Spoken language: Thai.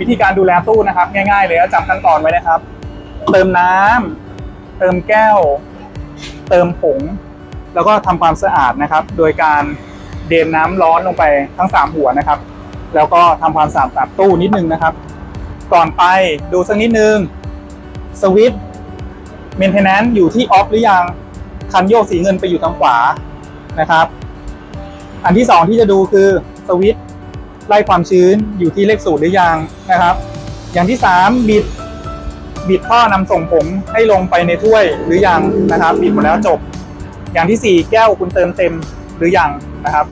วิธีการดูแลตู้นะครับ ง่ายๆเลยก็จำขั้นตอนไว้นะครับ เติมน้ำเติมแก้ว เติมผง แล้วก็ทำความสะอาดนะครับ โดยการเดนน้ำร้อนลงไปทั้ง 3 หัวนะครับ แล้วก็ทำความสะอาดตู้นิดนึงนะครับ ก่อนไปดูสักนิดนึงสวิตช์เมนเทนแนนซ์อยู่ที่ออฟหรือยัง คันโยกสีเงินไปอยู่ทางขวานะครับ อันที่สองที่จะดูคือสวิตช์ ไล่ความชื้นอยู่ที่เลขสูตรหรือยังนะครับ อย่างที่สามบิดบิดท่อนำส่งผมให้ลงไปในถ้วยหรือยังนะครับ บิดหมดแล้วจบ อย่างที่สี่แก้วคุณเติมเต็มหรือยังนะครับ